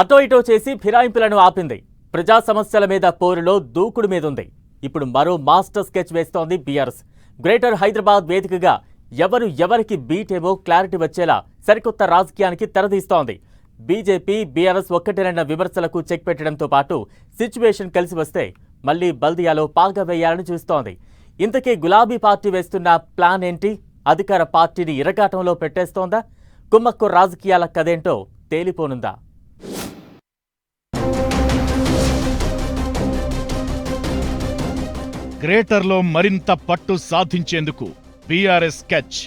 అటో ఇటో చేసి ఫిరాయింపులను ఆపింది. ప్రజా సమస్యల మీద పోరులో దూకుడు మీదుంది. ఇప్పుడు మరో మాస్టర్ స్కెచ్ వేస్తోంది బీఆర్ఎస్. గ్రేటర్ హైదరాబాద్ వేదికగా ఎవరు ఎవరికి బీటేమో క్లారిటీ వచ్చేలా సరికొత్త రాజకీయానికి తెరదీస్తోంది. బీజేపీ బీఆర్ఎస్ ఒక్కటేనన్న విమర్శలకు చెక్ పెట్టడంతో పాటు సిచ్యువేషన్ కలిసి వస్తే మళ్ళీ బల్దియాలో పాగా వేయాలని చూస్తోంది. ఇంతకీ గులాబీ పార్టీ వేస్తున్న ప్లాన్ ఏంటి? అధికార పార్టీని ఇరగాటంలో పెట్టేస్తోందా? కుమ్మక్కు రాజకీయాల కదేంటో తేలిపోనుందా? గ్రేటర్లో మరింత పట్టు సాధించేందుకు బీఆర్ఎస్ స్కెచ్.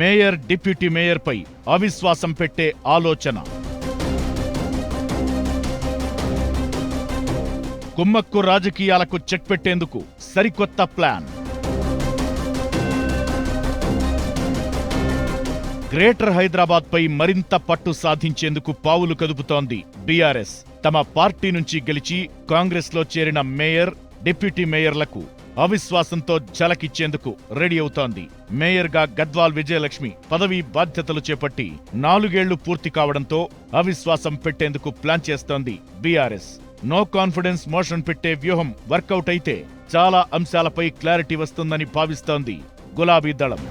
మేయర్ డిప్యూటీ మేయర్పై అవిశ్వాసం పెట్టే ఆలోచన. కుమ్మక్కు రాజకీయాలకు చెక్ పెట్టేందుకు సరికొత్త ప్లాన్. గ్రేటర్ హైదరాబాద్ పై మరింత పట్టు సాధించేందుకు పావులు కదుపుతోంది బీఆర్ఎస్. తమ పార్టీ నుంచి గెలిచి కాంగ్రెస్లో చేరిన మేయర్ డిప్యూటీ మేయర్లకు అవిశ్వాసంతో ఝలకిచ్చేందుకు రెడీ అవుతోంది. మేయర్గా గద్వాల్ విజయలక్ష్మి పదవీ బాధ్యతలు చేపట్టి నాలుగేళ్ళు పూర్తి కావడంతో అవిశ్వాసం పెట్టేందుకు ప్లాన్ చేస్తోంది బీఆర్ఎస్. నో కాన్ఫిడెన్స్ మోషన్ పెట్టే వ్యూహం వర్కౌట్ అయితే చాలా అంశాలపై క్లారిటీ వస్తుందని భావిస్తోంది గులాబీ దళం.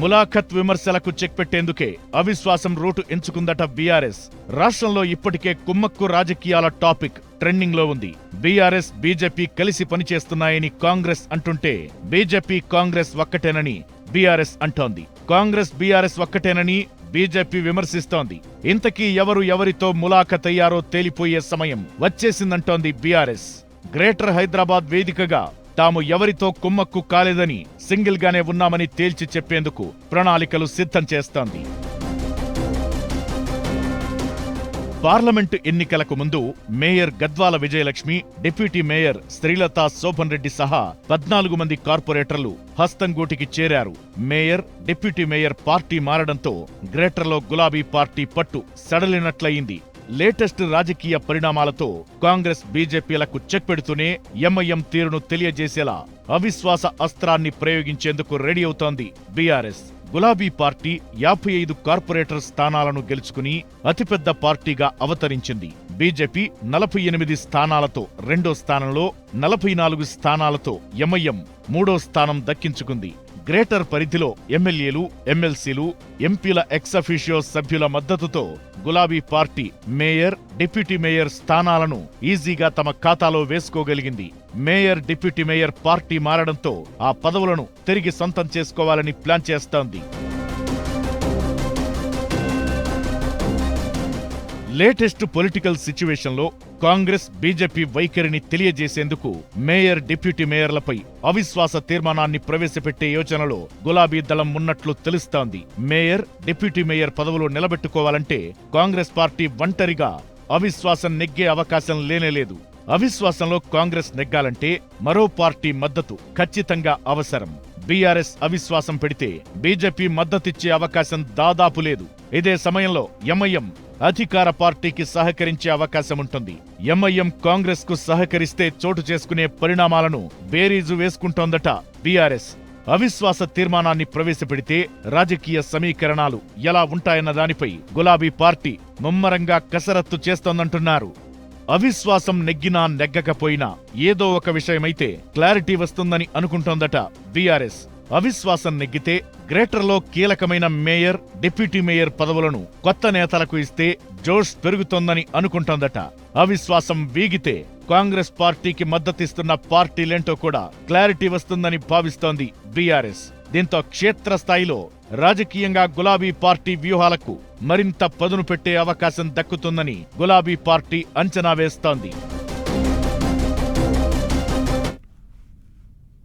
ములాఖత్ విమర్శలకు చెక్ పెట్టేందుకే అవిశ్వాసం రూటు ఎంచుకుందట బీఆర్ఎస్. రాష్ట్రంలో ఇప్పటికే కుమ్మక్కు రాజకీయాల టాపిక్ ట్రెండింగ్లో ఉంది. బీఆర్ఎస్ బీజేపీ కలిసి పనిచేస్తున్నాయని కాంగ్రెస్ అంటుంటే బీజేపీ కాంగ్రెస్ ఒక్కటేనని బీఆర్ఎస్ అంటోంది. కాంగ్రెస్ బీఆర్ఎస్ ఒక్కటేనని బీజేపీ విమర్శిస్తోంది. ఇంతకీ ఎవరు ఎవరితో ములాఖత్ అయ్యారో తేలిపోయే సమయం వచ్చేసిందంటోంది బీఆర్ఎస్. గ్రేటర్ హైదరాబాద్ వేదికగా తాము ఎవరితో కుమ్మక్కు కాలేదని సింగిల్ గానే ఉన్నామని తేల్చి చెప్పేందుకు ప్రణాళికలు సిద్ధం చేస్తోంది. పార్లమెంటు ఎన్నికలకు ముందు mayor Gadwal Vijayalakshmi deputy mayor Srilatha Shobhan Reddy సహా పద్నాలుగు మంది కార్పొరేటర్లు హస్తంగూటికి చేరారు. మేయర్ డిప్యూటీ మేయర్ పార్టీ మారడంతో గ్రేటర్లో గులాబీ పార్టీ పట్టు సడలినట్లయింది. లేటెస్ట్ రాజకీయ పరిణామాలతో కాంగ్రెస్ బీజేపీలకు చెక్ పెడుతూనే ఎంఐఎం తీరును తెలియజేసేలా అవిశ్వాస అస్త్రాన్ని ప్రయోగించేందుకు రెడీ అవుతోంది బీఆర్ఎస్. గులాబీ పార్టీ యాభై ఐదు కార్పొరేటర్ స్థానాలను గెలుచుకుని అతిపెద్ద పార్టీగా అవతరించింది. బీజేపీ నలభై ఎనిమిది స్థానాలతో రెండో స్థానంలో నలభై నాలుగు స్థానాలతో ఎంఐఎం మూడో స్థానం దక్కించుకుంది. గ్రేటర్ పరిధిలో ఎమ్మెల్యేలు ఎమ్మెల్సీలు ఎంపీల ఎక్సఫిషియో సభ్యుల మద్దతుతో గులాబీ పార్టీ మేయర్ డిప్యూటీ మేయర్ స్థానాలను ఈజీగా తమ ఖాతాలో వేసుకోగలిగింది. మేయర్ డిప్యూటీ మేయర్ పార్టీ మారడంతో ఆ పదవులను తిరిగి సొంతం చేసుకోవాలని ప్లాన్ చేస్తోంది. లేటెస్ట్ పొలిటికల్ సిచ్యువేషన్లో కాంగ్రెస్ బీజేపీ వైఖరిని తెలియజేసేందుకు మేయర్ డిప్యూటీ మేయర్లపై అవిశ్వాస తీర్మానాన్ని ప్రవేశపెట్టే యోచనలో గులాబీ దళం ఉన్నట్లు తెలుస్తోంది. మేయర్ డిప్యూటీ మేయర్ పదవులు నిలబెట్టుకోవాలంటే కాంగ్రెస్ పార్టీ ఒంటరిగా అవిశ్వాసం నెగ్గే అవకాశం లేనేలేదు అవిశ్వాసంలో కాంగ్రెస్ నెగ్గాలంటే మరో పార్టీ మద్దతు ఖచ్చితంగా అవసరం. బీఆర్ఎస్ అవిశ్వాసం పెడితే బీజేపీ మద్దతిచ్చే అవకాశం దాదాపు లేదు. ఇదే సమయంలో ఎంఐఎం అధికార పార్టీకి సహకరించే అవకాశం ఉంటుంది. ఎంఐఎం కాంగ్రెస్కు సహకరిస్తే చోటు చేసుకునే పరిణామాలను బేరీజు వేసుకుంటోందట బీఆర్ఎస్. అవిశ్వాస తీర్మానాన్ని ప్రవేశపెడితే రాజకీయ సమీకరణాలు ఎలా ఉంటాయన్న దానిపై గులాబీ పార్టీ ముమ్మరంగా కసరత్తు చేస్తోందంటున్నారు. అవిశ్వాసం నెగ్గినా నెగ్గకపోయినా ఏదో ఒక విషయమైతే క్లారిటీ వస్తుందని అనుకుంటోందట బీఆర్ఎస్. అవిశ్వాసం నెగ్గితే గ్రేటర్లో కీలకమైన మేయర్ డిప్యూటీ మేయర్ పదవులను కొత్త నేతలకు ఇస్తే జోష్ పెరుగుతోందని అనుకుంటోందట. అవిశ్వాసం వీగితే కాంగ్రెస్ పార్టీకి మద్దతిస్తున్న పార్టీలేంటో కూడా క్లారిటీ వస్తుందని భావిస్తోంది బీఆర్ఎస్. దీంతో క్షేత్రస్థాయిలో రాజకీయంగా గులాబీ పార్టీ వ్యూహాలకు మరింత పదును పెట్టే అవకాశం దక్కుతుందని గులాబీ పార్టీ అంచనా వేస్తోంది.